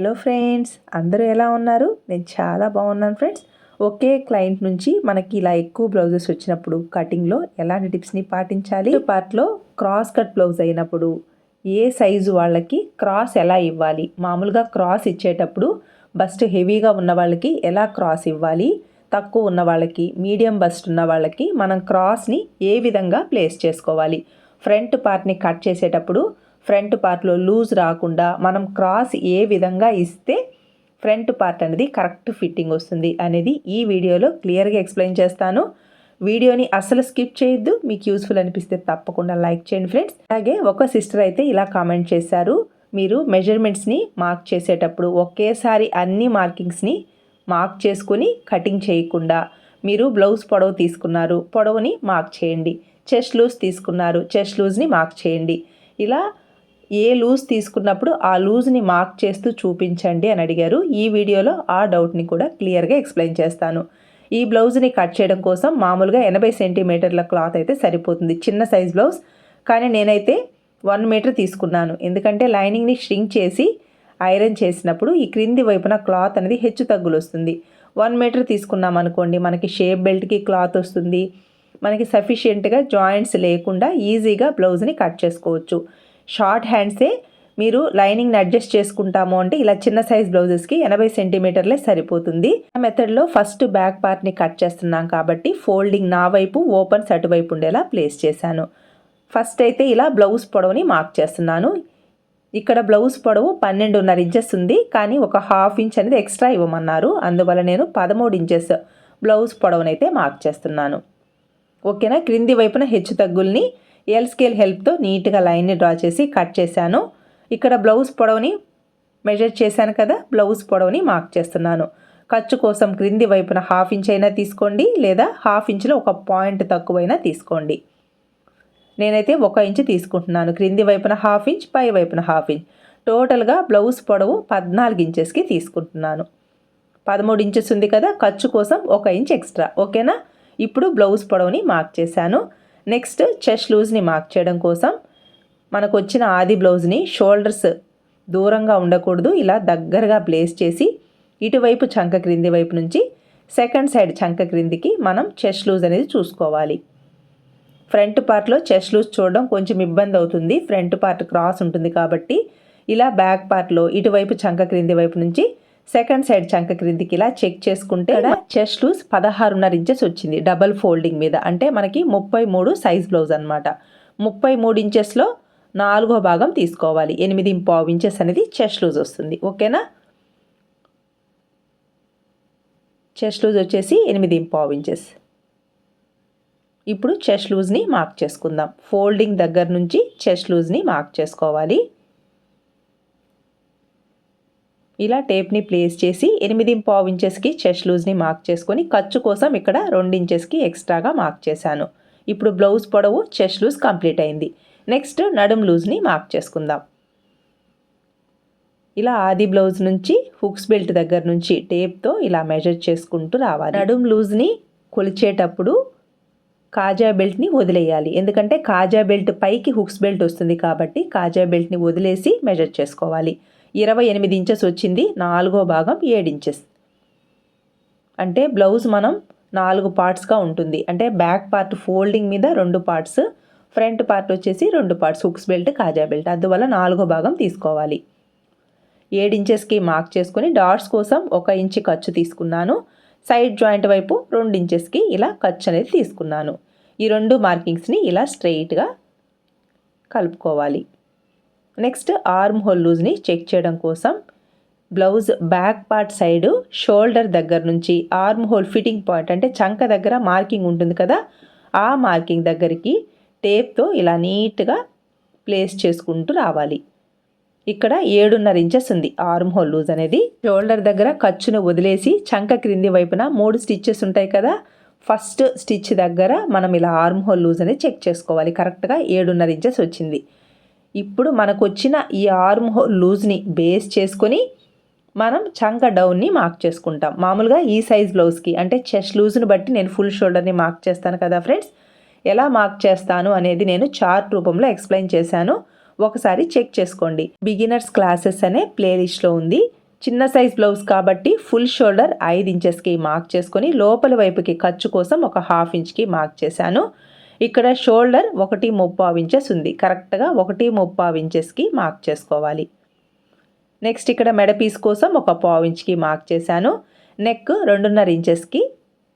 Hello friends అందరూ ఎలా ఉన్నారు? నేను చాలా బాగున్నాను ఫ్రెండ్స్. ఒకే క్లయింట్ నుంచి మనకి ఇలా ఎక్కువ బ్లౌజెస్ వచ్చినప్పుడు కటింగ్లో ఎలాంటి టిప్స్ని పాటించాలి? పార్ట్లో క్రాస్ కట్ బ్లౌజ్ అయినప్పుడు ఏ సైజు వాళ్ళకి క్రాస్ ఎలా ఇవ్వాలి? మామూలుగా క్రాస్ ఇచ్చేటప్పుడు బస్ట్ హెవీగా ఉన్న వాళ్ళకి ఎలా క్రాస్ ఇవ్వాలి? తక్కువ ఉన్న వాళ్ళకి మీడియం బస్ట్ ఉన్న వాళ్ళకి మనం క్రాస్ని ఏ విధంగా ప్లేస్ చేసుకోవాలి? ఫ్రంట్ పార్ట్ని కట్ చేసేటప్పుడు ఫ్రంట్ పార్ట్లో లూజ్ రాకుండా మనం క్రాస్ ఏ విధంగా ఇస్తే ఫ్రంట్ పార్ట్ అనేది కరెక్ట్ ఫిట్టింగ్ వస్తుంది అనేది ఈ వీడియోలో క్లియర్గా ఎక్స్ప్లెయిన్ చేస్తాను. వీడియోని అసలు స్కిప్ చేయొద్దు. మీకు యూస్ఫుల్ అనిపిస్తే తప్పకుండా లైక్ చేయండి ఫ్రెండ్స్. అలాగే ఒక సిస్టర్ అయితే ఇలా కామెంట్ చేశారు. మీరు మెజర్మెంట్స్ని మార్క్ చేసేటప్పుడు ఒకేసారి అన్ని మార్కింగ్స్ని మార్క్ చేసుకొని కటింగ్ చేయకుండా మీరు బ్లౌజ్ పొడవు తీసుకున్నారు. పొడవుని మార్క్ చేయండి. చెస్ట్ లూజ్ తీసుకున్నారు. చెస్ట్ లూజ్ని మార్క్ చేయండి. ఇలా ఏ లూజ్ తీసుకున్నప్పుడు ఆ లూజ్ని మార్క్ చేస్తూ చూపించండి అని అడిగారు. ఈ వీడియోలో ఆ డౌట్ని కూడా క్లియర్గా ఎక్స్ప్లెయిన్ చేస్తాను. ఈ బ్లౌజ్ని కట్ చేయడం కోసం మామూలుగా ఎనభై సెంటీమీటర్ల క్లాత్ అయితే సరిపోతుంది. చిన్న సైజ్ బ్లౌజ్. కానీ నేనైతే వన్ మీటర్ తీసుకున్నాను. ఎందుకంటే లైనింగ్ని ష్రింక్ చేసి ఐరన్ చేసినప్పుడు ఈ క్రింది వైపున క్లాత్ అనేది హెచ్చు తగ్గులు వస్తుంది వన్ మీటర్ తీసుకున్నాం అనుకోండి మనకి షేప్ బెల్ట్కి క్లాత్ వస్తుంది. మనకి సఫిషియెంట్గా జాయింట్స్ లేకుండా ఈజీగా బ్లౌజ్ని కట్ చేసుకోవచ్చు. షార్ట్ హ్యాండ్సే మీరు లైనింగ్ని అడ్జస్ట్ చేసుకుంటాము అంటే ఇలా చిన్న సైజ్ బ్లౌజెస్కి ఎనభై సెంటీమీటర్లే సరిపోతుంది. ఆ మెథడ్లో ఫస్ట్ బ్యాక్ పార్ట్ని కట్ చేస్తున్నాం కాబట్టి ఫోల్డింగ్ నా వైపు ఓపెన్స్ అటువైపు ఉండేలా ప్లేస్ చేశాను. ఫస్ట్ అయితే ఇలా బ్లౌజ్ పొడవుని మార్క్ చేస్తున్నాను. ఇక్కడ బ్లౌజ్ పొడవు పన్నెండున్నర ఇంచెస్ ఉంది కానీ ఒక హాఫ్ ఇంచ్ అనేది ఎక్స్ట్రా ఇవ్వమన్నారు. అందువల్ల నేను పదమూడు ఇంచెస్ బ్లౌజ్ పొడవునైతే మార్క్ చేస్తున్నాను. ఓకేనా? క్రింది వైపున హెచ్చు తగ్గుల్ని ఎల్ స్కేల్ హెల్ప్తో నీట్గా లైన్ని డ్రా చేసి కట్ చేశాను. ఇక్కడ బ్లౌజ్ పొడవుని మెజర్ చేశాను కదా బ్లౌజ్ పొడవుని మార్క్ చేస్తున్నాను. ఖర్చు కోసం క్రింది వైపున హాఫ్ ఇంచ్ అయినా తీసుకోండి లేదా హాఫ్ ఇంచ్లో ఒక పాయింట్ తక్కువైనా తీసుకోండి. నేనైతే ఒక ఇంచ్ తీసుకుంటున్నాను. క్రింది వైపున హాఫ్ ఇంచ్ పై వైపున హాఫ్ ఇంచ్ టోటల్గా బ్లౌజ్ పొడవు పద్నాలుగు ఇంచెస్కి తీసుకుంటున్నాను. పదమూడు ఇంచెస్ ఉంది కదా ఖర్చు కోసం ఒక ఇంచ్ ఎక్స్ట్రా ఓకేనా? ఇప్పుడు బ్లౌజ్ పొడవుని మార్క్ చేశాను. నెక్స్ట్ చెస్ట్ లూజ్ని మార్క్ చేయడం కోసం మనకు వచ్చిన ఆది బ్లౌజ్ని షోల్డర్స్ దూరంగా ఉండకూడదు ఇలా దగ్గరగా ప్లేస్ చేసి ఇటువైపు చంక క్రింది వైపు నుంచి సెకండ్ సైడ్ చంక క్రిందికి మనం చెస్ట్ లూజ్ అనేది చూసుకోవాలి. ఫ్రంట్ పార్ట్లో చెస్ట్ లూజ్ చూడడం కొంచెం ఇబ్బంది అవుతుంది. ఫ్రంట్ పార్ట్ క్రాస్ ఉంటుంది కాబట్టి ఇలా బ్యాక్ పార్ట్లో ఇటువైపు చంక క్రింది వైపు నుంచి సెకండ్ సైడ్ చంక క్రిందికి ఇలా చెక్ చేసుకుంటే చెస్ట్ లూజ్ పదహారున్నర ఇంచెస్ వచ్చింది. డబల్ ఫోల్డింగ్ మీద. అంటే మనకి ముప్పై మూడు సైజ్ బ్లౌజ్ అనమాట ముప్పై మూడు ఇంచెస్లో నాలుగో భాగం తీసుకోవాలి. ఎనిమిది పావు ఇంచెస్ అనేది చెస్ట్ లూజ్ వస్తుంది. ఓకేనా? చెస్ట్ లూజ్ వచ్చేసి ఎనిమిది పావు ఇంచెస్ ఇప్పుడు చెస్ట్ లూజ్ని మార్క్ చేసుకుందాం. ఫోల్డింగ్ దగ్గర నుంచి చెస్ట్ లూజ్ని మార్క్ చేసుకోవాలి. ఇలా టేప్ని ప్లేస్ చేసి ఎనిమిది పావు ఇంచెస్కి చెస్ట్ లూజ్ని మార్క్ చేసుకొని ఖర్చు కోసం ఇక్కడ రెండు ఇంచెస్కి ఎక్స్ట్రాగా మార్క్ చేశాను. ఇప్పుడు బ్లౌజ్ పొడవు చెస్ట్ లూజ్ కంప్లీట్ అయింది. నెక్స్ట్ నడుం లూజ్ని మార్క్ చేసుకుందాం. ఇలా ఆది బ్లౌజ్ నుంచి హుక్స్ బెల్ట్ దగ్గర నుంచి టేప్తో ఇలా మెజర్ చేసుకుంటూ రావాలి. నడుం లూజ్ని కొలిచేటప్పుడు కాజా బెల్ట్ని వదిలేయాలి. ఎందుకంటే కాజా బెల్ట్ పైకి హుక్స్ బెల్ట్ వస్తుంది కాబట్టి కాజా బెల్ట్ని వదిలేసి మెజర్ చేసుకోవాలి. ఇరవై ఎనిమిది ఇంచెస్ వచ్చింది నాలుగో భాగం ఏడు ఇంచెస్. అంటే బ్లౌజ్ మనం నాలుగు పార్ట్స్గా ఉంటుంది. అంటే బ్యాక్ పార్ట్ ఫోల్డింగ్ మీద రెండు పార్ట్స్ ఫ్రంట్ పార్ట్ వచ్చేసి రెండు పార్ట్స్ హుక్స్ బెల్ట్ కాజా బెల్ట్. అందువల్ల నాలుగో భాగం తీసుకోవాలి. ఏడు ఇంచెస్కి మార్క్ చేసుకుని డాట్స్ కోసం ఒక ఇంచు ఖర్చు తీసుకున్నాను. సైడ్ జాయింట్ వైపు రెండు ఇంచెస్కి ఇలా ఖర్చు అనేది తీసుకున్నాను. ఈ రెండు మార్కింగ్స్ని ఇలా స్ట్రెయిట్గా కలుపుకోవాలి. నెక్స్ట్ ఆర్మ్ హోల్ లూజ్ని చెక్ చేయడం కోసం blouse back part side shoulder దగ్గర నుంచి ఆర్మ్ హోల్ ఫిట్టింగ్ పాయింట్ అంటే చంక దగ్గర మార్కింగ్ ఉంటుంది కదా ఆ మార్కింగ్ దగ్గరికి టేప్తో ఇలా నీట్గా ప్లేస్ చేసుకుంటూ రావాలి. ఇక్కడ ఏడున్నర ఇంచెస్ ఉంది ఆర్మ్ హోల్ లూజ్ అనేది. షోల్డర్ దగ్గర ఖర్చును వదిలేసి చంక క్రింది వైపున మూడు స్టిచ్చెస్ ఉంటాయి కదా ఫస్ట్ స్టిచ్ దగ్గర మనం ఇలా ఆర్మ్ హోల్ లూజ్ అనేది చెక్ చేసుకోవాలి. కరెక్ట్గా ఏడున్నర ఇంచెస్ వచ్చింది. ఇప్పుడు మనకు వచ్చిన ఈ ఆర్మ్ హోల్ లూజ్ని బేస్ చేసుకొని మనం చంక డౌన్ని మార్క్ చేసుకుంటాం. మామూలుగా ఈ సైజ్ బ్లౌజ్కి అంటే చెస్ట్ లూజ్ని బట్టి నేను ఫుల్ షోల్డర్ని మార్క్ చేస్తాను కదా ఫ్రెండ్స్? ఎలా మార్క్ చేస్తాను అనేది నేను చార్ట్ రూపంలో ఎక్స్ప్లెయిన్ చేశాను. ఒకసారి చెక్ చేసుకోండి. బిగినర్స్ క్లాసెస్ అనే ప్లేలిస్ట్లో ఉంది. చిన్న సైజ్ బ్లౌజ్ కాబట్టి ఫుల్ షోల్డర్ ఐదు ఇంచెస్కి మార్క్ చేసుకొని లోపల వైపుకి ఖర్చు కోసం ఒక హాఫ్ ఇంచ్కి మార్క్ చేశాను. ఇక్కడ షోల్డర్ ఒకటి ముప్పావు ఇంచెస్ ఉంది. కరెక్ట్గా ఒకటి ముప్పావు ఇంచెస్కి మార్క్ చేసుకోవాలి. నెక్స్ట్ ఇక్కడ మెడ పీస్ కోసం ఒక పావు ఇంచ్కి మార్క్ చేశాను. నెక్ రెండున్నర ఇంచెస్కి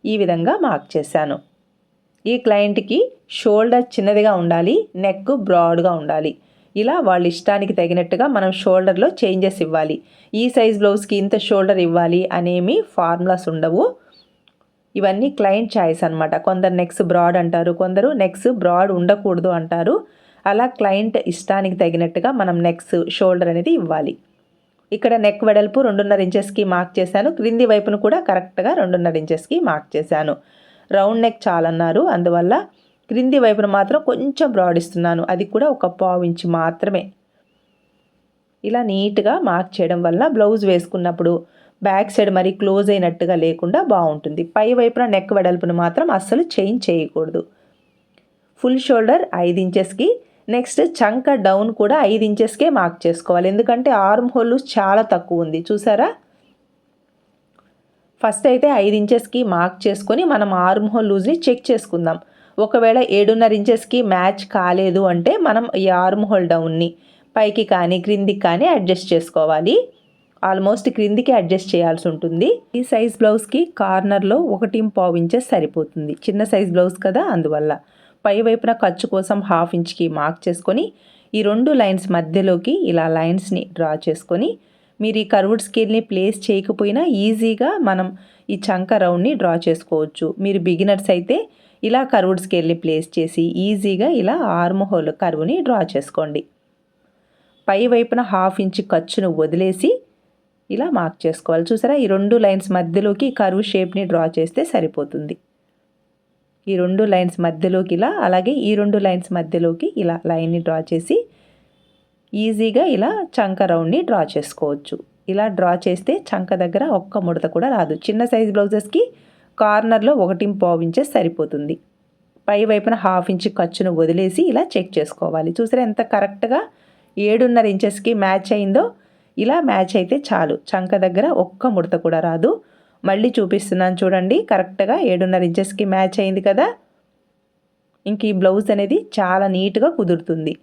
ఈ విధంగా మార్క్ చేశాను. ఈ క్లయింట్కి షోల్డర్ చిన్నదిగా ఉండాలి నెక్ బ్రాడ్గా ఉండాలి. ఇలా వాళ్ళ ఇష్టానికి తగినట్టుగా మనం షోల్డర్లో చేంజెస్ ఇవ్వాలి. ఈ సైజ్ బ్లౌజ్కి ఇంత షోల్డర్ ఇవ్వాలి అనేమి ఫార్ములాస్ ఉండవు. ఇవన్నీ క్లయింట్ చాయిస్ అనమాట కొందరు నెక్స్ బ్రాడ్ అంటారు కొందరు నెక్స్ బ్రాడ్ ఉండకూడదు అంటారు. అలా క్లయింట్ ఇష్టానికి తగినట్టుగా మనం నెక్స్ షోల్డర్ అనేది ఇవ్వాలి. ఇక్కడ నెక్ వెడల్పు రెండున్నర ఇంచెస్కి మార్క్ చేశాను. క్రింది వైపును కూడా కరెక్ట్గా రెండున్నర ఇంచెస్కి మార్క్ చేశాను. రౌండ్ నెక్ చాలన్నారు. అందువల్ల క్రింది వైపున మాత్రం కొంచెం బ్రాడ్ ఇస్తున్నాను. అది కూడా ఒక పావు ఇంచ్ మాత్రమే. ఇలా నీట్గా మార్క్ చేయడం వల్ల బ్లౌజ్ వేసుకున్నప్పుడు బ్యాక్ సైడ్ మరీ క్లోజ్ అయినట్టుగా లేకుండా బాగుంటుంది. పై వైపున నెక్ వెడల్పును మాత్రం అస్సలు చేంజ్ చేయకూడదు. ఫుల్ షోల్డర్ ఐదు ఇంచెస్కి నెక్స్ట్ చంక డౌన్ కూడా ఐదు ఇంచెస్కే మార్క్ చేసుకోవాలి. ఎందుకంటే ఆర్మ్ హోల్ చాలా తక్కువ ఉంది. చూసారా? ఫస్ట్ అయితే ఐదు ఇంచెస్కి మార్క్ చేసుకొని మనం ఆర్మ్ హోల్ లూజ్ని చెక్ చేసుకుందాం. ఒకవేళ ఏడున్నర ఇంచెస్కి మ్యాచ్ కాలేదు అంటే మనం ఈ ఆర్మ్ హోల్ డౌన్ని పైకి కానీ క్రిందికి కానీ అడ్జస్ట్ చేసుకోవాలి. ఆల్మోస్ట్ క్రిందికి అడ్జస్ట్ చేయాల్సి ఉంటుంది. ఈ సైజ్ బ్లౌజ్కి కార్నర్లో ఒకటి పావు ఇంచెస్ సరిపోతుంది. చిన్న సైజ్ బ్లౌజ్ కదా అందువల్ల. పై వైపున ఖర్చు కోసం హాఫ్ ఇంచ్కి మార్క్ చేసుకొని ఈ రెండు లైన్స్ మధ్యలోకి ఇలా లైన్స్ని డ్రా చేసుకొని మీరు ఈ కర్వుడ్ స్కేల్ని ప్లేస్ చేయకపోయినా ఈజీగా మనం ఈ చంక రౌండ్ని డ్రా చేసుకోవచ్చు. మీరు బిగినర్స్ అయితే ఇలా కర్వుడ్ స్కేల్ని ప్లేస్ చేసి ఈజీగా ఇలా ఆర్మ్ హోల్ కర్వ్ని డ్రా చేసుకోండి. పై వైపున హాఫ్ ఇంచ్ ఖర్చును వదిలేసి ఇలా మార్క్ చేసుకోవాలి. చూసారా? ఈ రెండు లైన్స్ మధ్యలోకి కరువు షేప్ని డ్రా చేస్తే సరిపోతుంది. ఈ రెండు లైన్స్ మధ్యలోకి ఇలా అలాగే ఈ రెండు లైన్స్ మధ్యలోకి ఇలా లైన్ని డ్రా చేసి ఈజీగా ఇలా చంక రౌండ్ని డ్రా చేసుకోవచ్చు. ఇలా డ్రా చేస్తే చంక దగ్గర ఒక్క ముడత కూడా రాదు. చిన్న సైజ్ బ్లౌజెస్కి కార్నర్లో ఒకటి పావు ఇంచెస్ సరిపోతుంది. పై వైపున హాఫ్ ఇంచ్ ఖర్చును వదిలేసి ఇలా చెక్ చేసుకోవాలి. చూసారా? ఎంత కరెక్ట్గా ఏడున్నర ఇంచెస్కి మ్యాచ్ అయిందో ఇలా మ్యాచ్ అయితే చాలు. చంక దగ్గర ఒక్క ముడత కూడా రాదు. మళ్ళీ చూపిస్తున్నాను చూడండి. కరెక్ట్గా ఏడున్నర ఇంచెస్కి మ్యాచ్ అయింది కదా. ఇంక ఈ బ్లౌజ్ అనేది చాలా నీట్గా కుదురుతుంది.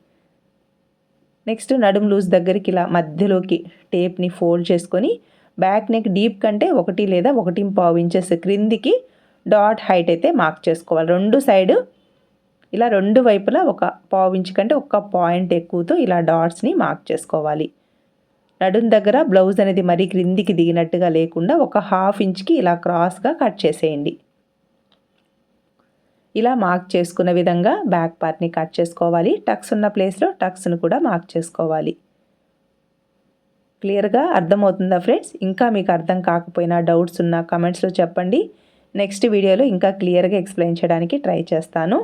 నెక్స్ట్ నడుము లూజ్ దగ్గరికి ఇలా మధ్యలోకి టేప్ని ఫోల్డ్ చేసుకొని బ్యాక్ నెక్ డీప్ కంటే ఒకటి లేదా ఒకటి పావు ఇంచెస్ క్రిందికి డాట్ హైట్ అయితే మార్క్ చేసుకోవాలి. రెండు సైడ్ ఇలా రెండు వైపులా ఒక పావు ఇంచ్ కంటే ఒక పాయింట్ ఎక్కువతో ఇలా డాట్స్ని మార్క్ చేసుకోవాలి. నడుం దగ్గర బ్లౌజ్ అనేది మరీ క్రిందికి దిగినట్టుగా లేకుండా ఒక హాఫ్ ఇంచ్కి ఇలా క్రాస్గా కట్ చేసేయండి. ఇలా మార్క్ చేసుకున్న విధంగా బ్యాక్ పార్ట్ని కట్ చేసుకోవాలి. టక్స్ ఉన్న ప్లేస్లో టక్స్ను కూడా మార్క్ చేసుకోవాలి. క్లియర్గా అర్థమవుతుందా ఫ్రెండ్స్ ఇంకా మీకు అర్థం కాకపోయినా డౌట్స్ ఉన్నా కమెంట్స్లో చెప్పండి. నెక్స్ట్ వీడియోలో ఇంకా క్లియర్గా ఎక్స్ప్లెయిన్ చేయడానికి ట్రై చేస్తాను.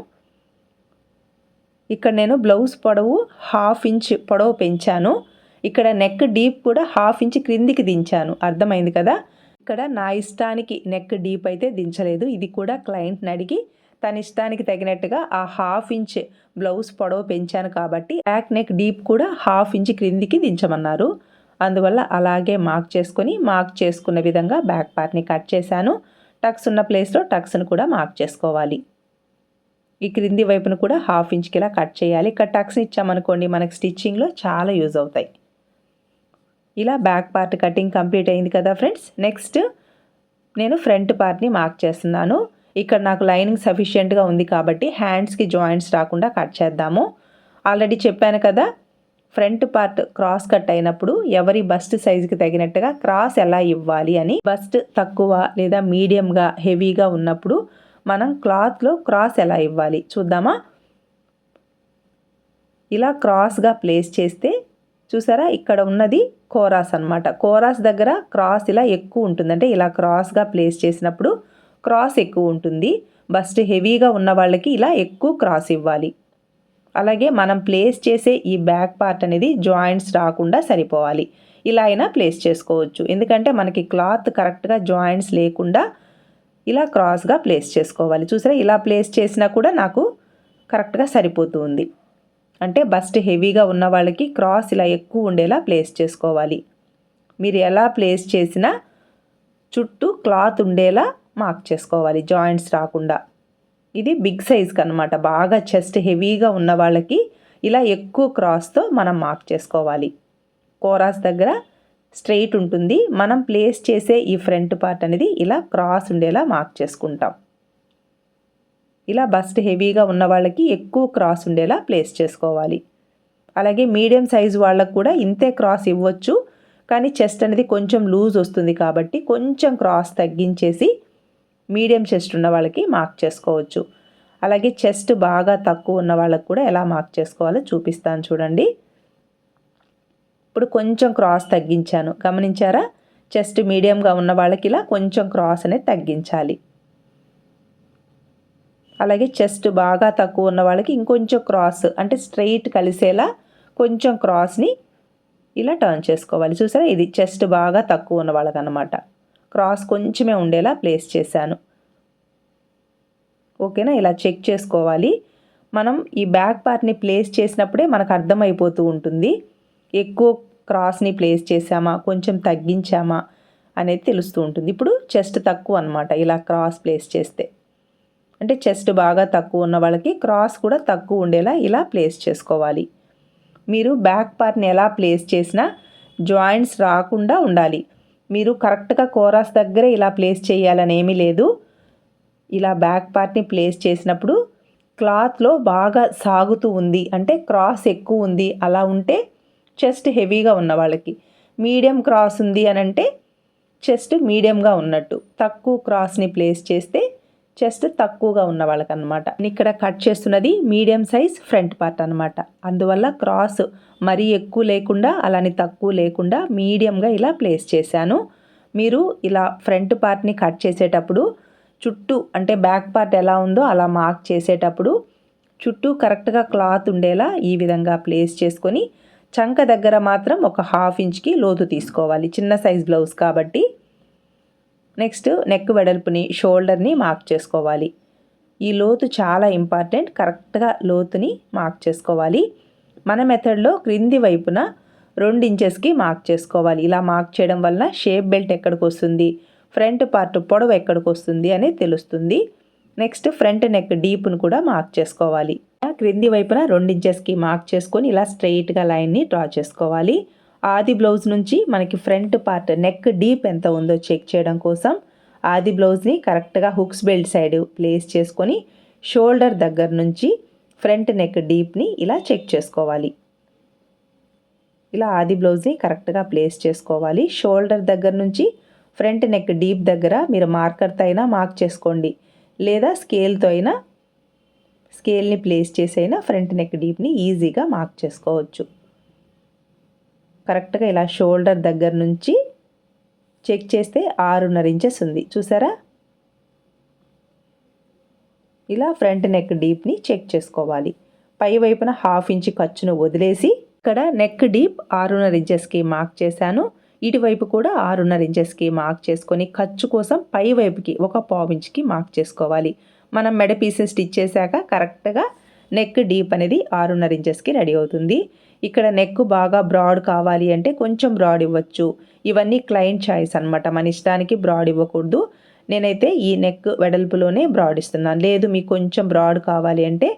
ఇక్కడ నేను బ్లౌజ్ పొడవు హాఫ్ ఇంచ్ పొడవు పెంచాను. ఇక్కడ నెక్ డీప్ కూడా హాఫ్ ఇంచ్ క్రిందికి దించాను. అర్థమైంది కదా? ఇక్కడ నా ఇష్టానికి నెక్ డీప్ అయితే దించలేదు. ఇది కూడా క్లయింట్ని అడిగి తన ఇష్టానికి తగినట్టుగా ఆ హాఫ్ ఇంచ్ బ్లౌజ్ పొడవు పెంచాను కాబట్టి బ్యాక్ నెక్ డీప్ కూడా హాఫ్ ఇంచ్ క్రిందికి దించమన్నారు. అందువల్ల అలాగే మార్క్ చేసుకొని మార్క్ చేసుకున్న విధంగా బ్యాక్ పార్ట్ని కట్ చేశాను. టక్స్ ఉన్న ప్లేస్లో టక్స్ను కూడా మార్క్ చేసుకోవాలి. ఈ క్రింది వైపును కూడా హాఫ్ ఇంచ్కి ఇలా కట్ చేయాలి. ఇక్కడ టక్స్ ఇచ్చామనుకోండి మనకి స్టిచ్చింగ్లో చాలా యూజ్ అవుతాయి. ఇలా బ్యాక్ పార్ట్ కటింగ్ కంప్లీట్ అయింది కదా ఫ్రెండ్స్. నెక్స్ట్ నేను ఫ్రంట్ పార్ట్ని మార్క్ చేస్తున్నాను. ఇక్కడ నాకు లైనింగ్ సఫిషియెంట్గా ఉంది కాబట్టి హ్యాండ్స్కి జాయింట్స్ రాకుండా కట్ చేద్దాము. ఆల్రెడీ చెప్పాను కదా ఫ్రంట్ పార్ట్ క్రాస్ కట్ అయినప్పుడు ఎవరి బస్ట్ సైజుకి తగినట్టుగా క్రాస్ ఎలా ఇవ్వాలి అని బస్ట్ తక్కువ లేదా మీడియంగా హెవీగా ఉన్నప్పుడు మనం క్లాత్లో క్రాస్ ఎలా ఇవ్వాలి చూద్దామా? ఇలా క్రాస్గా ప్లేస్ చేస్తే చూసారా? ఇక్కడ ఉన్నది కోరాస్ అనమాట కోరాస్ దగ్గర క్రాస్ ఇలా ఎక్కువ ఉంటుంది. అంటే ఇలా క్రాస్గా ప్లేస్ చేసినప్పుడు క్రాస్ ఎక్కువ ఉంటుంది. బస్ట్ హెవీగా ఉన్న వాళ్ళకి ఇలా ఎక్కువ క్రాస్ ఇవ్వాలి. అలాగే మనం ప్లేస్ చేసే ఈ బ్యాక్ పార్ట్ అనేది జాయింట్స్ రాకుండా సరిపోవాలి. ఇలా అయినా ప్లేస్ చేసుకోవచ్చు. ఎందుకంటే మనకి క్లాత్ కరెక్ట్గా జాయింట్స్ లేకుండా ఇలా క్రాస్గా ప్లేస్ చేసుకోవాలి. చూసారా? ఇలా ప్లేస్ చేసినా కూడా నాకు కరెక్ట్గా సరిపోతుంది. అంటే బస్ట్ హెవీగా ఉన్న వాళ్ళకి క్రాస్ ఇలా ఎక్కువ ఉండేలా ప్లేస్ చేసుకోవాలి. మీరు ఎలా ప్లేస్ చేసినా చుట్టూ క్లాత్ ఉండేలా మార్క్ చేసుకోవాలి జాయింట్స్ రాకుండా. ఇది బిగ్ సైజ్కి అనమాట బాగా చెస్ట్ హెవీగా ఉన్న వాళ్ళకి ఇలా ఎక్కువ క్రాస్తో మనం మార్క్ చేసుకోవాలి. కోరాస్ దగ్గర స్ట్రెయిట్ ఉంటుంది. మనం ప్లేస్ చేసే ఈ ఫ్రంట్ పార్ట్ అనేది ఇలా క్రాస్ ఉండేలా మార్క్ చేసుకుంటాం. ఇలా బస్ట్ హెవీగా ఉన్న వాళ్ళకి ఎక్కువ క్రాస్ ఉండేలా ప్లేస్ చేసుకోవాలి. అలాగే మీడియం సైజు వాళ్ళకు కూడా ఇంతే క్రాస్ ఇవ్వచ్చు. కానీ చెస్ట్ అనేది కొంచెం లూజ్ వస్తుంది కాబట్టి కొంచెం క్రాస్ తగ్గించేసి మీడియం చెస్ట్ ఉన్న వాళ్ళకి మార్క్ చేసుకోవచ్చు. అలాగే చెస్ట్ బాగా తక్కువ ఉన్న వాళ్ళకి కూడా ఎలా మార్క్ చేసుకోవాలో చూపిస్తాను చూడండి. ఇప్పుడు కొంచెం క్రాస్ తగ్గించాను. గమనించారా? చెస్ట్ మీడియంగా ఉన్న వాళ్ళకి ఇలా కొంచెం క్రాస్ అనేది తగ్గించాలి. అలాగే చెస్ట్ బాగా తక్కువ ఉన్న వాళ్ళకి ఇంకొంచెం క్రాస్ అంటే స్ట్రైట్ కలిసేలా కొంచెం క్రాస్ని ఇలా టర్న్ చేసుకోవాలి. చూసారా? ఇది చెస్ట్ బాగా తక్కువ ఉన్న వాళ్ళకి అనమాట క్రాస్ కొంచెమే ఉండేలా ప్లేస్ చేశాను. ఓకేనా? ఇలా చెక్ చేసుకోవాలి. మనం ఈ బ్యాక్ పార్ట్ని ప్లేస్ చేసినప్పుడే మనకు అర్థమైపోతూ ఉంటుంది. ఎక్కువ క్రాస్ని ప్లేస్ చేసామా కొంచెం తగ్గించామా? అనేది తెలుస్తూ ఉంటుంది. ఇప్పుడు చెస్ట్ తక్కువ అనమాట ఇలా క్రాస్ ప్లేస్ చేస్తే. అంటే చెస్ట్ బాగా తక్కువ ఉన్న వాళ్ళకి క్రాస్ కూడా తక్కువ ఉండేలా ఇలా ప్లేస్ చేసుకోవాలి. మీరు బ్యాక్ పార్ట్ని ఎలా ప్లేస్ చేసినా జాయింట్స్ రాకుండా ఉండాలి. మీరు కరెక్ట్గా కోరాస్ దగ్గరే ఇలా ప్లేస్ చేయాలని ఏమీ లేదు. ఇలా బ్యాక్ పార్ట్ని ప్లేస్ చేసినప్పుడు క్లాత్లో బాగా సాగుతూ ఉంది. అంటే క్రాస్ ఎక్కువ ఉంది. అలా ఉంటే చెస్ట్ హెవీగా ఉన్న వాళ్ళకి. మీడియం క్రాస్ ఉంది అని అంటే చెస్ట్ మీడియంగా ఉన్నట్టు. తక్కువ క్రాస్ని ప్లేస్ చేస్తే చెస్ట్ తక్కువగా ఉన్న వాళ్ళకి అనమాట ఇక్కడ కట్ చేస్తున్నది మీడియం సైజ్ ఫ్రంట్ పార్ట్ అనమాట అందువల్ల క్రాస్ మరీ ఎక్కువ లేకుండా అలానే తక్కువ లేకుండా మీడియంగా ఇలా ప్లేస్ చేశాను. మీరు ఇలా ఫ్రంట్ పార్ట్ని కట్ చేసేటప్పుడు చుట్టూ అంటే బ్యాక్ పార్ట్ ఎలా ఉందో అలా మార్క్ చేసేటప్పుడు చుట్టూ కరెక్ట్గా క్లాత్ ఉండేలా ఈ విధంగా ప్లేస్ చేసుకొని చంక దగ్గర మాత్రం ఒక హాఫ్ ఇంచ్కి లోతు తీసుకోవాలి. చిన్న సైజ్ బ్లౌజ్ కాబట్టి. నెక్స్ట్ నెక్ వెడల్పుని షోల్డర్ని మార్క్ చేసుకోవాలి. ఈ లోతు చాలా ఇంపార్టెంట్ కరెక్ట్గా లోతుని మార్క్ చేసుకోవాలి. మన మెథడ్లో క్రింది వైపున రెండు ఇంచెస్కి మార్క్ చేసుకోవాలి. ఇలా మార్క్ చేయడం వలన షేప్ బెల్ట్ ఎక్కడికి వస్తుంది? ఫ్రంట్ పార్ట్ పొడవు ఎక్కడికి వస్తుంది అనేది తెలుస్తుంది. నెక్స్ట్ ఫ్రంట్ నెక్ డీప్ను కూడా మార్క్ చేసుకోవాలి. క్రింది వైపున రెండు ఇంచెస్కి మార్క్ చేసుకొని ఇలా స్ట్రెయిట్గా లైన్ని డ్రా చేసుకోవాలి. ఆది బ్లౌజ్ నుంచి మనకి ఫ్రంట్ పార్ట్ నెక్ డీప్ ఎంత ఉందో చెక్ చేయడం కోసం ఆది బ్లౌజ్ని కరెక్ట్గా హుక్స్ బెల్ట్ సైడ్ ప్లేస్ చేసుకొని షోల్డర్ దగ్గర నుంచి ఫ్రంట్ నెక్ డీప్ని ఇలా చెక్ చేసుకోవాలి. ఇలా ఆది బ్లౌజ్ని కరెక్ట్గా ప్లేస్ చేసుకోవాలి. షోల్డర్ దగ్గర నుంచి ఫ్రంట్ నెక్ డీప్ దగ్గర మీరు మార్కర్తో అయినా మార్క్ చేసుకోండి. లేదా స్కేల్తో అయినా స్కేల్ని ప్లేస్ చేసి అయినా ఫ్రంట్ నెక్ డీప్ని ఈజీగా మార్క్ చేసుకోవచ్చు. కరెక్ట్గా ఇలా షోల్డర్ దగ్గర నుంచి చెక్ చేస్తే ఆరున్నర ఇంచెస్ ఉంది. చూసారా? ఇలా ఫ్రంట్ నెక్ డీప్ని చెక్ చేసుకోవాలి. పై వైపున హాఫ్ ఇంచ్ ఖర్చును వదిలేసి ఇక్కడ నెక్ డీప్ ఆరున్నర ఇంచెస్కి మార్క్ చేశాను. ఇటువైపు కూడా ఆరున్నర ఇంచెస్కి మార్క్ చేసుకొని ఖర్చు కోసం పై వైపుకి ఒక పావు ఇంచ్కి మార్క్ చేసుకోవాలి. మనం మెడ పీసెస్ స్టిచ్ చేశాక కరెక్ట్గా నెక్ డీప్ అనేది ఆరున్నర ఇంచెస్కి రెడీ అవుతుంది. ఇక్కడ నెక్ బాగా బ్రాడ్ కావాలి అంటే కొంచెం బ్రాడ్ ఇవ్వచ్చు. ఇవన్నీ క్లయింట్ చాయిస్ అనమాట మన ఇష్టానికి బ్రాడ్ ఇవ్వకూడదు. నేనైతే ఈ నెక్ వెడల్పులోనే బ్రాడ్ ఇస్తున్నాను. లేదు మీకు కొంచెం బ్రాడ్ కావాలి అంటే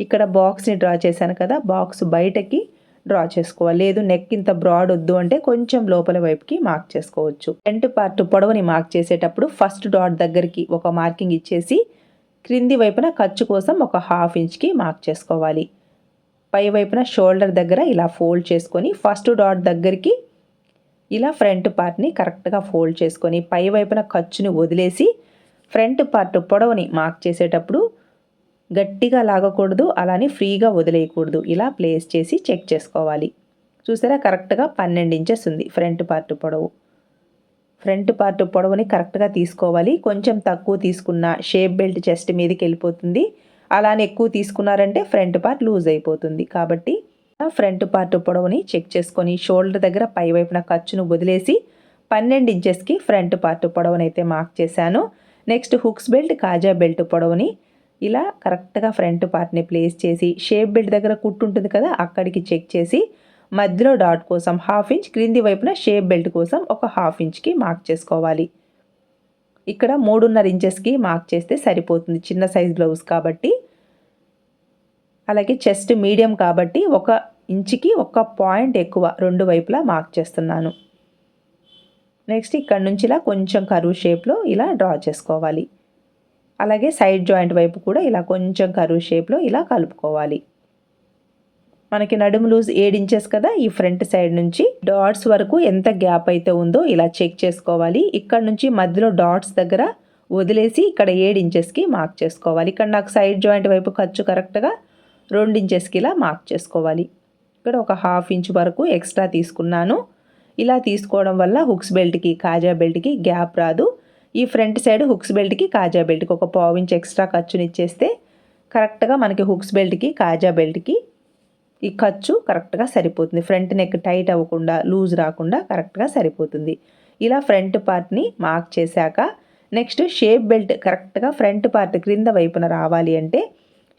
ఇక్కడ బాక్స్ని డ్రా చేశాను కదా బాక్స్ బయటకి డ్రా చేసుకోవాలి. లేదు నెక్ ఇంత బ్రాడ్ వద్దు అంటే కొంచెం లోపల వైపుకి మార్క్ చేసుకోవచ్చు. ఫ్రంట్ పార్ట్ పొడవుని మార్క్ చేసేటప్పుడు ఫస్ట్ డాట్ దగ్గరికి ఒక మార్కింగ్ ఇచ్చేసి క్రింది వైపున ఖర్చు కోసం ఒక హాఫ్ ఇంచ్కి మార్క్ చేసుకోవాలి. పై వైపున షోల్డర్ దగ్గర ఇలా ఫోల్డ్ చేసుకొని ఫస్ట్ డాట్ దగ్గరికి ఇలా ఫ్రంట్ పార్ట్ని కరెక్ట్గా ఫోల్డ్ చేసుకొని పై వైపున ఖర్చుని వదిలేసి ఫ్రంట్ పార్ట్ పొడవుని మార్క్ చేసేటప్పుడు గట్టిగా లాగకూడదు అలానే ఫ్రీగా వదిలేయకూడదు. ఇలా ప్లేస్ చేసి చెక్ చేసుకోవాలి. చూసారా? కరెక్ట్గా పన్నెండు ఇంచెస్ ఉంది ఫ్రంట్ పార్ట్ పొడవు. ఫ్రంట్ పార్ట్ పొడవుని కరెక్ట్గా తీసుకోవాలి. కొంచెం తక్కువ తీసుకున్న షేప్ బెల్ట్ చెస్ట్ మీదకి వెళ్ళిపోతుంది. అలానే ఎక్కువ తీసుకున్నారంటే ఫ్రంట్ పార్ట్ లూజ్ అయిపోతుంది. కాబట్టి ఫ్రంట్ పార్ట్ పొడవుని చెక్ చేసుకొని షోల్డర్ దగ్గర పై వైపున ఖర్చును వదిలేసి పన్నెండు ఇంచెస్కి ఫ్రంట్ పార్ట్ పొడవునైతే మార్క్ చేశాను. నెక్స్ట్ హుక్స్ బెల్ట్ కాజా బెల్ట్ పొడవుని ఇలా కరెక్ట్గా ఫ్రంట్ పార్ట్ని ప్లేస్ చేసి షేప్ బెల్ట్ దగ్గర కుట్టు ఉంటుంది కదా అక్కడికి చెక్ చేసి మధ్యలో డాట్ కోసం హాఫ్ ఇంచ్ క్రింది వైపున షేప్ బెల్ట్ కోసం ఒక హాఫ్ ఇంచ్కి మార్క్ చేసుకోవాలి. ఇక్కడ మూడున్నర ఇంచెస్కి మార్క్ చేస్తే సరిపోతుంది చిన్న సైజ్ బ్లౌజ్ కాబట్టి. అలాగే చెస్ట్ మీడియం కాబట్టి ఒక ఇంచుకి ఒక పాయింట్ ఎక్కువ రెండు వైపులా మార్క్ చేస్తున్నాను. నెక్స్ట్ ఇక్కడ నుంచి ఇలా కొంచెం కరువు షేప్లో ఇలా డ్రా చేసుకోవాలి. అలాగే సైడ్ జాయింట్ వైపు కూడా ఇలా కొంచెం కరువు షేప్లో ఇలా కలుపుకోవాలి. మనకి నడుము లూజ్ ఏడు ఇంచెస్ కదా ఈ ఫ్రంట్ సైడ్ నుంచి డాట్స్ వరకు ఎంత గ్యాప్ అయితే ఉందో ఇలా చెక్ చేసుకోవాలి. ఇక్కడ నుంచి మధ్యలో డాట్స్ దగ్గర వదిలేసి ఇక్కడ ఏడు ఇంచెస్కి మార్క్ చేసుకోవాలి. ఇక్కడ నాకు సైడ్ జాయింట్ వైపు ఖర్చు కరెక్ట్గా రెండు ఇంచెస్కి ఇలా మార్క్ చేసుకోవాలి. ఇక్కడ ఒక హాఫ్ ఇంచ్ వరకు ఎక్స్ట్రా తీసుకున్నాను. ఇలా తీసుకోవడం వల్ల హుక్స్ బెల్ట్కి కాజా బెల్ట్కి గ్యాప్ రాదు. ఈ ఫ్రంట్ సైడ్ హుక్స్ బెల్ట్కి కాజా బెల్ట్కి ఒక పావు ఇంచ్ ఎక్స్ట్రా ఖర్చునిచ్చేస్తే కరెక్ట్గా మనకి హుక్స్ బెల్ట్కి కాజా బెల్ట్కి ఈ ఖర్చు కరెక్ట్గా సరిపోతుంది. ఫ్రంట్ నెక్ టైట్ అవ్వకుండా లూజ్ రాకుండా కరెక్ట్గా సరిపోతుంది. ఇలా ఫ్రంట్ పార్ట్ని మార్క్ చేశాక నెక్స్ట్ షేప్ బెల్ట్ కరెక్ట్గా ఫ్రంట్ పార్ట్ క్రింద వైపున రావాలి అంటే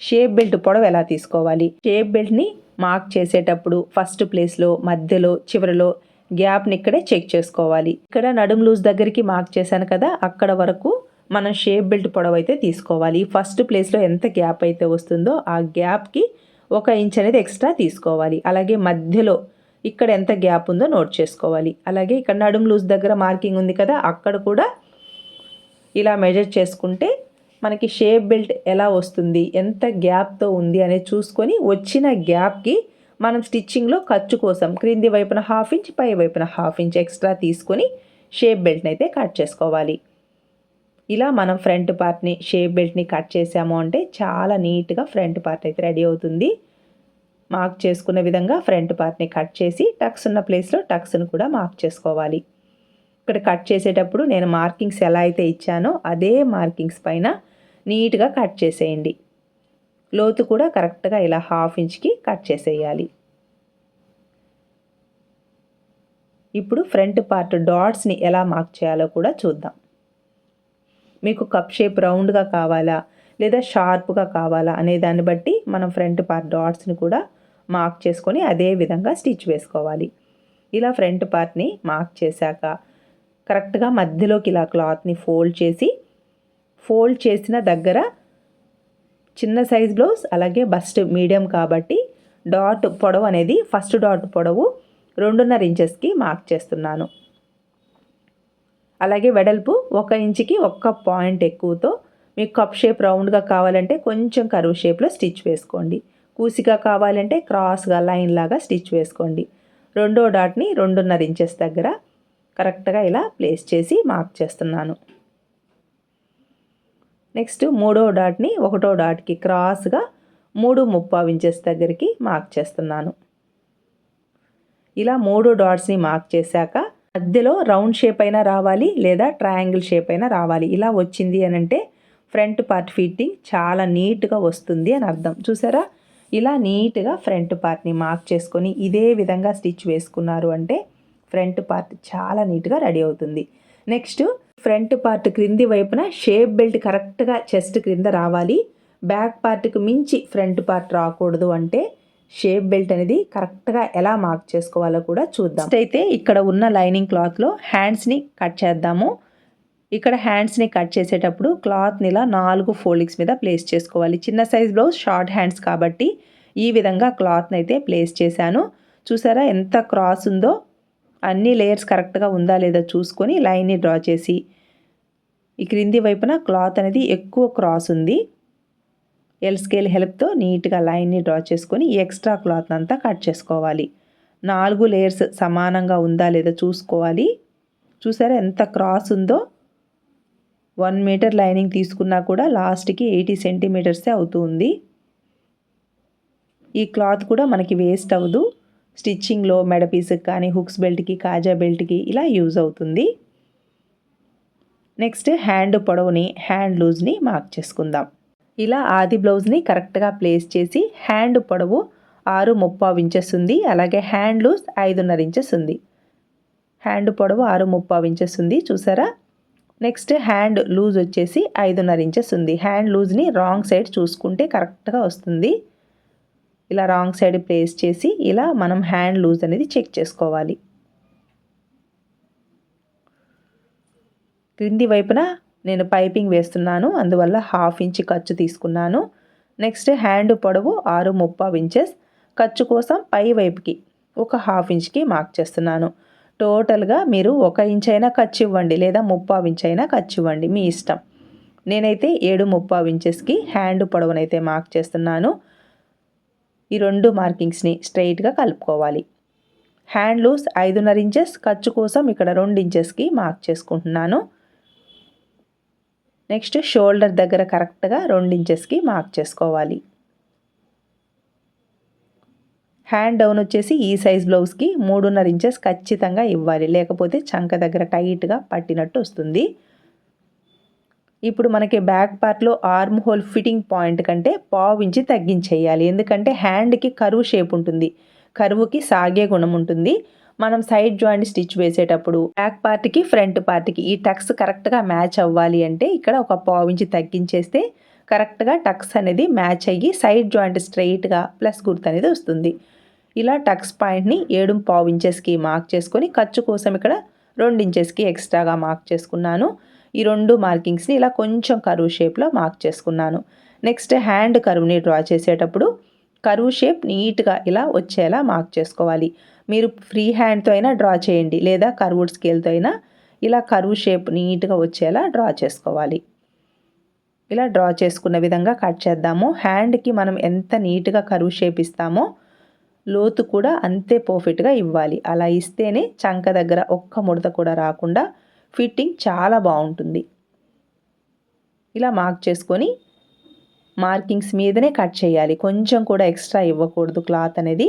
షేప్ బెల్ట్ పొడవు ఎలా తీసుకోవాలి? షేప్ బెల్ట్ని మార్క్ చేసేటప్పుడు ఫస్ట్ ప్లేస్లో మధ్యలో చివరిలో గ్యాప్ని ఇక్కడే చెక్ చేసుకోవాలి. ఇక్కడ నడుము లూజ్ దగ్గరికి మార్క్ చేశాను కదా అక్కడ వరకు మనం షేప్ బెల్ట్ పొడవు అయితే తీసుకోవాలి ఫస్ట్ ప్లేస్లో ఎంత గ్యాప్ అయితే వస్తుందో ఆ గ్యాప్కి ఒక ఇంచ్ అనేది ఎక్స్ట్రా తీసుకోవాలి. అలాగే మధ్యలో ఇక్కడ ఎంత గ్యాప్ ఉందో నోట్ చేసుకోవాలి. అలాగే ఇక్కడ నడుము లూజ్ దగ్గర మార్కింగ్ ఉంది కదా అక్కడ కూడా ఇలా మెజర్ చేసుకుంటే మనకి షేప్ బెల్ట్ ఎలా వస్తుంది ఎంత గ్యాప్తో ఉంది అనేది చూసుకొని వచ్చిన గ్యాప్కి మనం స్టిచ్చింగ్లో ఖర్చు కోసం క్రింది వైపున హాఫ్ ఇంచ్ పై వైపున హాఫ్ ఇంచ్ ఎక్స్ట్రా తీసుకొని షేప్ బెల్ట్ని అయితే కట్ చేసుకోవాలి. ఇలా మనం ఫ్రంట్ పార్ట్ని షేప్ బెల్ట్ని కట్ చేసాము అంటే చాలా నీట్గా ఫ్రంట్ పార్ట్ అయితే రెడీ అవుతుంది. మార్క్ చేసుకున్న విధంగా ఫ్రంట్ పార్ట్ని కట్ చేసి టక్స్ ఉన్న ప్లేస్లో టక్స్ను కూడా మార్క్ చేసుకోవాలి. ఇక్కడ కట్ చేసేటప్పుడు నేను మార్కింగ్స్ ఎలా అయితే ఇచ్చానో అదే మార్కింగ్స్ పైన నీట్గా కట్ చేసేయండి. లోతు కూడా కరెక్ట్గా ఇలా హాఫ్ ఇంచ్కి కట్ చేసేయాలి. ఇప్పుడు ఫ్రంట్ పార్ట్ డాట్స్ని ఎలా మార్క్ చేయాలో కూడా చూద్దాం. మీకు కప్ షేప్ రౌండ్గా కావాలా? లేదా షార్ప్గా కావాలా? అనే దాన్ని బట్టి మనం ఫ్రంట్ పార్ట్ డాట్స్ని కూడా మార్క్ చేసుకొని అదే విధంగా స్టిచ్ వేసుకోవాలి. ఇలా ఫ్రంట్ పార్ట్ని మార్క్ చేశాక కరెక్ట్గా మధ్యలోకి ఇలా క్లాత్ని ఫోల్డ్ చేసి ఫోల్డ్ చేసిన దగ్గర చిన్న సైజ్ బ్లౌజ్ అలాగే బస్ట్ మీడియం కాబట్టి డాట్ పొడవు అనేది ఫస్ట్ డాట్ పొడవు రెండున్నర ఇంచెస్కి మార్క్ చేస్తున్నాను. అలాగే వెడల్పు ఒక ఇంచుకి ఒక్క పాయింట్ ఎక్కువతో మీకు కప్ షేప్ రౌండ్గా కావాలంటే కొంచెం కరువు షేప్లో స్టిచ్ వేసుకోండి. కూసిగా కావాలంటే క్రాస్గా లైన్ లాగా స్టిచ్ వేసుకోండి. రెండో డాట్ని రెండున్నర ఇంచెస్ దగ్గర కరెక్ట్గా ఇలా ప్లేస్ చేసి మార్క్ చేస్తున్నాను. నెక్స్ట్ మూడో డాట్ని ఒకటో డాట్కి క్రాస్గా మూడు ముప్పావు ఇంచెస్ దగ్గరికి మార్క్ చేస్తున్నాను. ఇలా మూడు డాట్స్ని మార్క్ చేశాక మధ్యలో రౌండ్ షేప్ అయినా రావాలి లేదా ట్రయాంగిల్ షేప్ అయినా రావాలి. ఇలా వచ్చింది అని అంటే ఫ్రంట్ పార్ట్ ఫిట్టింగ్ చాలా నీట్గా వస్తుంది అని అర్థం. చూసారా? ఇలా నీట్గా ఫ్రంట్ పార్ట్ని మార్క్ చేసుకొని ఇదే విధంగా స్టిచ్ వేసుకున్నారు అంటే ఫ్రంట్ పార్ట్ చాలా నీట్గా రెడీ అవుతుంది. నెక్స్ట్ ఫ్రంట్ పార్ట్ క్రింది వైపున షేప్ బెల్ట్ కరెక్ట్గా చెస్ట్ క్రింద రావాలి. బ్యాక్ పార్ట్కి మించి ఫ్రంట్ పార్ట్ రాకూడదు అంటే షేప్ బెల్ట్ అనేది కరెక్ట్గా ఎలా మార్క్ చేసుకోవాలో కూడా చూద్దాం. అయితే ఇక్కడ ఉన్న లైనింగ్ క్లాత్లో హ్యాండ్స్ని కట్ చేద్దాము. ఇక్కడ హ్యాండ్స్ని కట్ చేసేటప్పుడు క్లాత్ని ఇలా నాలుగు ఫోల్డింగ్స్ మీద ప్లేస్ చేసుకోవాలి. చిన్న సైజ్ బ్లౌజ్ షార్ట్ హ్యాండ్స్ కాబట్టి ఈ విధంగా క్లాత్ని అయితే ప్లేస్ చేశాను. చూసారా ఎంత క్రాస్ ఉందో? అన్ని లేయర్స్ కరెక్ట్గా ఉందా లేదా చూసుకొని లైన్ని డ్రా చేసి ఈ క్రింది వైపున క్లాత్ అనేది ఎక్కువ క్రాస్ ఉంది. ఎల్ స్కేల్ హెల్ప్తో నీట్గా లైన్ని డ్రా చేసుకొని ఎక్స్ట్రా క్లాత్ అంతా కట్ చేసుకోవాలి. నాలుగు లేయర్స్ సమానంగా ఉందా లేదా చూసుకోవాలి. చూసారా ఎంత క్రాస్ ఉందో? వన్ మీటర్ లైనింగ్ తీసుకున్నా కూడా లాస్ట్కి ఎయిటీ సెంటీమీటర్సే అవుతుంది ఈ క్లాత్ కూడా మనకి వేస్ట్ అవ్వదు. స్టిచ్చింగ్లో మెడ పీస్కి కానీ హుక్స్ బెల్ట్కి కాజా బెల్ట్కి ఇలా యూజ్ అవుతుంది. నెక్స్ట్ హ్యాండ్ పొడవుని హ్యాండ్ లూజ్ని మార్క్ చేసుకుందాం. ఇలా ఆది బ్లౌజ్ని కరెక్ట్గా ప్లేస్ చేసి హ్యాండ్ పొడవు ఆరు ముప్పావు ఇంచెస్ ఉంది. అలాగే హ్యాండ్ లూజ్ ఐదున్నర ఇంచెస్ ఉంది. హ్యాండ్ పొడవు ఆరు ముప్పావు ఇంచెస్ ఉంది. చూసారా? నెక్స్ట్ హ్యాండ్ లూజ్ వచ్చేసి ఐదున్నర ఇంచెస్ ఉంది. హ్యాండ్ లూజ్ని రాంగ్ సైడ్ చూసుకుంటే కరెక్ట్గా వస్తుంది. ఇలా రాంగ్ సైడ్ ప్లేస్ చేసి ఇలా మనం హ్యాండ్ లూజ్ అనేది చెక్ చేసుకోవాలి. క్రింది వైపున నేను పైపింగ్ వేస్తున్నాను. అందువల్ల హాఫ్ ఇంచ్ ఖర్చు తీసుకున్నాను. నెక్స్ట్ హ్యాండ్ పొడవు ఆరు ముప్పావు ఇంచెస్. ఖర్చు కోసం పై వైపుకి ఒక హాఫ్ ఇంచ్కి మార్క్ చేస్తున్నాను. టోటల్గా మీరు ఒక ఇంచ్ అయినా ఖర్చు ఇవ్వండి లేదా ముప్పావు ఇంచ్ అయినా ఖర్చు ఇవ్వండి మీ ఇష్టం. నేనైతే ఏడు ముప్పావు ఇంచెస్కి హ్యాండ్ పొడవునైతే మార్క్ చేస్తున్నాను. ఈ రెండు మార్కింగ్స్ని స్ట్రైట్గా కలుపుకోవాలి. హ్యాండ్ లూస్ ఐదున్నర ఇంచెస్. ఖర్చు కోసం ఇక్కడ రెండు ఇంచెస్కి మార్క్ చేసుకుంటున్నాను. నెక్స్ట్ షోల్డర్ దగ్గర కరెక్ట్గా రెండు ఇంచెస్కి మార్క్ చేసుకోవాలి. హ్యాండ్ డౌన్ వచ్చేసి ఈ సైజ్ బ్లౌజ్కి మూడున్నర ఇంచెస్ ఖచ్చితంగా ఇవ్వాలి. లేకపోతే చంక దగ్గర టైట్గా పట్టినట్టు వస్తుంది. ఇప్పుడు మనకి బ్యాక్ పార్ట్లో ఆర్మ్ హోల్ ఫిట్టింగ్ పాయింట్ కంటే పావు ఇంచి తగ్గించేయాలి. ఎందుకంటే హ్యాండ్కి కరువు షేప్ ఉంటుంది. కరువుకి సాగే గుణం ఉంటుంది. మనం సైడ్ జాయింట్ స్టిచ్ వేసేటప్పుడు బ్యాక్ పార్ట్కి ఫ్రంట్ పార్ట్కి ఈ టక్స్ కరెక్ట్గా మ్యాచ్ అవ్వాలి అంటే ఇక్కడ ఒక పావు ఇంచి తగ్గించేస్తే కరెక్ట్గా టక్స్ అనేది మ్యాచ్ అయ్యి సైడ్ జాయింట్ స్ట్రైట్గా ప్లస్ గుర్తు అనేది వస్తుంది. ఇలా టక్స్ పాయింట్ని ఏడు పావు ఇంచెస్కి మార్క్ చేసుకొని ఖర్చు కోసం ఇక్కడ రెండు ఇంచెస్కి ఎక్స్ట్రాగా మార్క్ చేసుకున్నాను. ఈ రెండు మార్కింగ్స్ని ఇలా కొంచెం కరువు షేప్లో మార్క్ చేసుకున్నాను. నెక్స్ట్ హ్యాండ్ కరువుని డ్రా చేసేటప్పుడు కరువు షేప్ నీట్గా ఇలా వచ్చేలా మార్క్ చేసుకోవాలి. మీరు ఫ్రీ హ్యాండ్తో అయినా డ్రా చేయండి. లేదా కర్వుడ్ స్కేల్తో అయినా ఇలా కరువు షేప్ నీట్గా వచ్చేలా డ్రా చేసుకోవాలి. ఇలా డ్రా చేసుకున్న విధంగా కట్ చేద్దాము. హ్యాండ్కి మనం ఎంత నీట్గా కరువు షేప్ ఇస్తామో లోతు కూడా అంతే పర్ఫెక్ట్గా ఇవ్వాలి. అలా ఇస్తేనే చంక దగ్గర ఒక్క ముడత కూడా రాకుండా ఫిట్టింగ్ చాలా బాగుంటుంది. ఇలా మార్క్ చేసుకొని మార్కింగ్స్ మీదనే కట్ చేయాలి. కొంచెం కూడా ఎక్స్ట్రా ఇవ్వకూడదు క్లాత్ అనేది.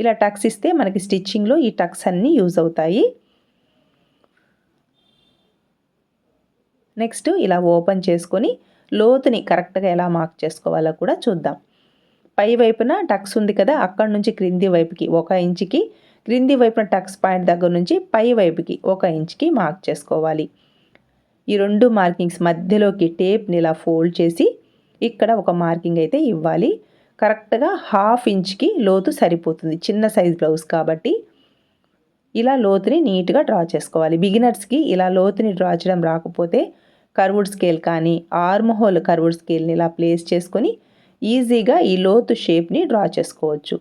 ఇలా టక్స్ ఇస్తే మనకి స్టిచ్చింగ్లో ఈ టక్స్ అన్నీ యూజ్ అవుతాయి. నెక్స్ట్ ఇలా ఓపెన్ చేసుకొని లోతుని కరెక్ట్గా ఎలా మార్క్ చేసుకోవాలో కూడా చూద్దాం. పై వైపున టక్స్ ఉంది కదా అక్కడ నుంచి క్రింది వైపుకి ఒక ఇంచుకి క్రింది వైపున టక్స్ పాయింట్ దగ్గర నుంచి పై వైపుకి ఒక ఇంచ్కి మార్క్ చేసుకోవాలి. ఈ రెండు మార్కింగ్స్ మధ్యలోకి టేప్ని ఇలా ఫోల్డ్ చేసి ఇక్కడ ఒక మార్కింగ్ అయితే ఇవ్వాలి. కరెక్ట్గా హాఫ్ ఇంచ్కి లోతు సరిపోతుంది. చిన్న సైజ్ బ్లౌజ్ కాబట్టి ఇలా లోతుని నీట్గా డ్రా చేసుకోవాలి. బిగినర్స్కి ఇలా లోతుని డ్రా చేయడం రాకపోతే కర్వుడ్ స్కేల్ కానీ ఆర్మ్ హోల్ కర్వుడ్ స్కేల్ని ఇలా ప్లేస్ చేసుకొని ఈజీగా ఈ లోతు షేప్ని డ్రా చేసుకోవచ్చు.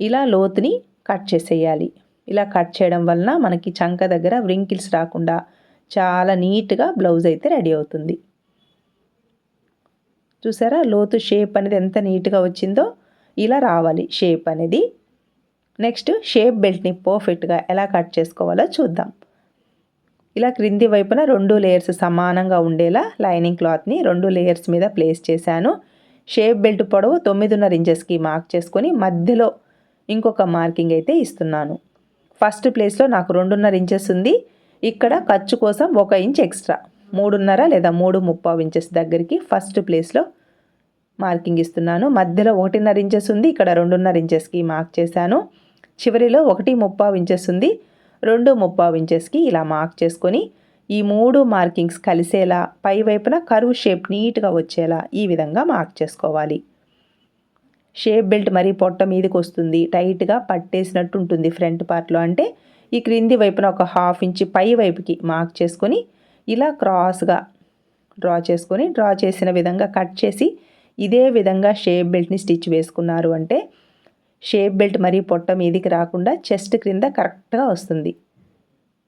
ఇలా లోతుని కట్ చేసేయాలి. ఇలా కట్ చేయడం వలన మనకి చంక దగ్గర వ్రింకిల్స్ రాకుండా చాలా నీట్గా బ్లౌజ్ అయితే రెడీ అవుతుంది. చూసారా? లోతు షేప్ అనేది ఎంత నీట్గా వచ్చిందో ఇలా రావాలి షేప్ అనేది. నెక్స్ట్ షేప్ బెల్ట్ని పర్ఫెక్ట్గా ఎలా కట్ చేసుకోవాలో చూద్దాం. ఇలా క్రింది వైపున రెండు లేయర్స్ సమానంగా ఉండేలా లైనింగ్ క్లాత్ని రెండు లేయర్స్ మీద ప్లేస్ చేశాను. షేప్ బెల్ట్ పొడవు తొమ్మిదిన్నర ఇంచెస్కి మార్క్ చేసుకొని మధ్యలో ఇంకొక మార్కింగ్ అయితే ఇస్తున్నాను. ఫస్ట్ ప్లేస్లో నాకు రెండున్నర ఇంచెస్ ఉంది. ఇక్కడ ఖర్చు కోసం ఒక ఇంచ్ ఎక్స్ట్రా. మూడున్నర లేదా మూడు ముప్పావు ఇంచెస్ దగ్గరికి ఫస్ట్ ప్లేస్లో మార్కింగ్ ఇస్తున్నాను. మధ్యలో ఒకటిన్నర ఇంచెస్ ఉంది ఇక్కడ రెండున్నర ఇంచెస్కి మార్క్ చేశాను. చివరిలో ఒకటి ముప్పావు ఇంచెస్ ఉంది రెండు ముప్పావు ఇంచెస్కి ఇలా మార్క్ చేసుకొని ఈ మూడు మార్కింగ్స్ కలిసేలా పై వైపున కరువు షేప్ నీట్గా వచ్చేలా ఈ విధంగా మార్క్ చేసుకోవాలి. షేప్ బెల్ట్ మరీ పొట్ట మీదకి వస్తుంది టైట్గా పట్టేసినట్టు ఉంటుంది ఫ్రంట్ పార్ట్లో అంటే ఈ క్రింది వైపున ఒక హాఫ్ ఇంచ్ పై వైపుకి మార్క్ చేసుకొని ఇలా క్రాస్గా డ్రా చేసుకొని డ్రా చేసిన విధంగా కట్ చేసి ఇదే విధంగా షేప్ బెల్ట్ని స్టిచ్ వేసుకున్నారు అంటే షేప్ బెల్ట్ మరీ పొట్ట మీదికి రాకుండా చెస్ట్ క్రింద కరెక్ట్గా వస్తుంది.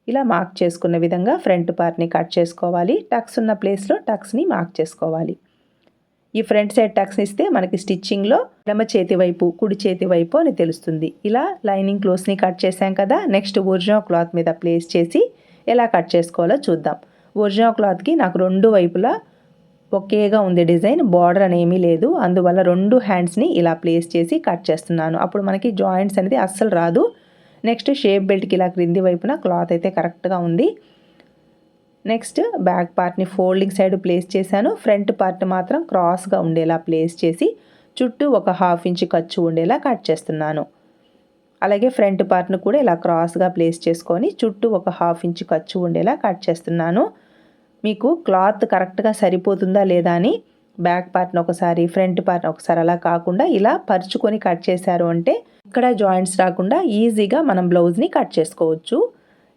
ఇలా మార్క్ చేసుకున్న విధంగా ఫ్రంట్ పార్ట్ని కట్ చేసుకోవాలి. టక్స్ ఉన్న ప్లేస్లో టక్స్ని మార్క్ చేసుకోవాలి. ఈ ఫ్రంట్ సైడ్ టక్స్ ఇస్తే మనకి స్టిచ్చింగ్లో ఎడమ చేతి వైపు కుడి చేతి వైపు అని తెలుస్తుంది. ఇలా లైనింగ్ క్లోత్స్ని కట్ చేసాం కదా నెక్స్ట్ ఒరిజినల్ క్లాత్ మీద ప్లేస్ చేసి ఎలా కట్ చేసుకోవాలో చూద్దాం. ఒరిజినల్ క్లాత్కి నాకు రెండు వైపులా ఒకేగా ఉంది డిజైన్ బార్డర్ అనేమీ లేదు. అందువల్ల రెండు హ్యాండ్స్ని ఇలా ప్లేస్ చేసి కట్ చేస్తున్నాను. అప్పుడు మనకి జాయింట్స్ అనేది అస్సలు రాదు. నెక్స్ట్ షేప్ బెల్ట్కి ఇలా క్రింది వైపున క్లాత్ అయితే కరెక్ట్గా ఉంది. నెక్స్ట్ బ్యాక్ పార్ట్ని ఫోల్డింగ్ సైడ్ ప్లేస్ చేశాను. ఫ్రంట్ పార్ట్ మాత్రం క్రాస్గా ఉండేలా ప్లేస్ చేసి చుట్టూ ఒక హాఫ్ ఇంచ్ ఖర్చు ఉండేలా కట్ చేస్తున్నాను. అలాగే ఫ్రంట్ పార్ట్ను కూడా ఇలా క్రాస్గా ప్లేస్ చేసుకొని చుట్టూ ఒక హాఫ్ ఇంచ్ ఖర్చు ఉండేలా కట్ చేస్తున్నాను. మీకు క్లాత్ కరెక్ట్గా సరిపోతుందా లేదా అని బ్యాక్ పార్ట్ని ఒకసారి ఫ్రంట్ పార్ట్ని ఒకసారి అలా కాకుండా ఇలా పరుచుకొని కట్ చేశారు అంటే ఇక్కడ జాయింట్స్ రాకుండా ఈజీగా మనం బ్లౌజ్ని కట్ చేసుకోవచ్చు.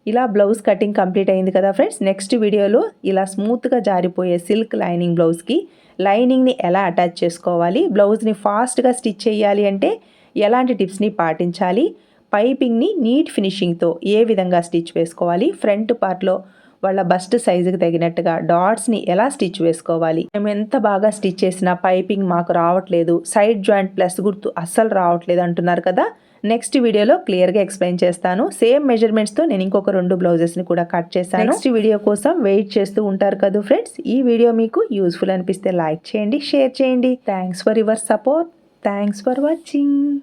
ఇలా బ్లౌజ్ కటింగ్ కంప్లీట్ అయింది కదా ఫ్రెండ్స్ నెక్స్ట్ వీడియోలో ఇలా స్మూత్గా జారిపోయే సిల్క్ లైనింగ్ బ్లౌజ్కి లైనింగ్ని ఎలా అటాచ్ చేసుకోవాలి బ్లౌజ్ని ఫాస్ట్గా స్టిచ్ చేయాలి అంటే ఎలాంటి టిప్స్ని పాటించాలి పైపింగ్ని నీట్ ఫినిషింగ్తో ఏ విధంగా స్టిచ్ వేసుకోవాలి ఫ్రంట్ పార్ట్లో వాళ్ళ బస్ట్ సైజుకి తగినట్టుగా డాట్స్ని ఎలా స్టిచ్ వేసుకోవాలి? మేము ఎంత బాగా స్టిచ్ చేసినా పైపింగ్ మాకు రావట్లేదు. సైడ్ జాయింట్ ప్లస్ గుర్తు అస్సలు రావట్లేదు అంటున్నారు కదా? నెక్స్ట్ వీడియోలో క్లియర్గా ఎక్స్ప్లెయిన్ చేస్తాను. సేమ్ మెజర్మెంట్స్తో నేను ఇంకొక రెండు బ్లౌజెస్ని కూడా కట్ చేశాను. నెక్స్ట్ వీడియో కోసం వెయిట్ చేస్తూ ఉంటారు కదా ఫ్రెండ్స్? ఈ వీడియో మీకు యూస్ఫుల్ అనిపిస్తే లైక్ చేయండి షేర్ చేయండి. Thanks for your support. Thanks for watching.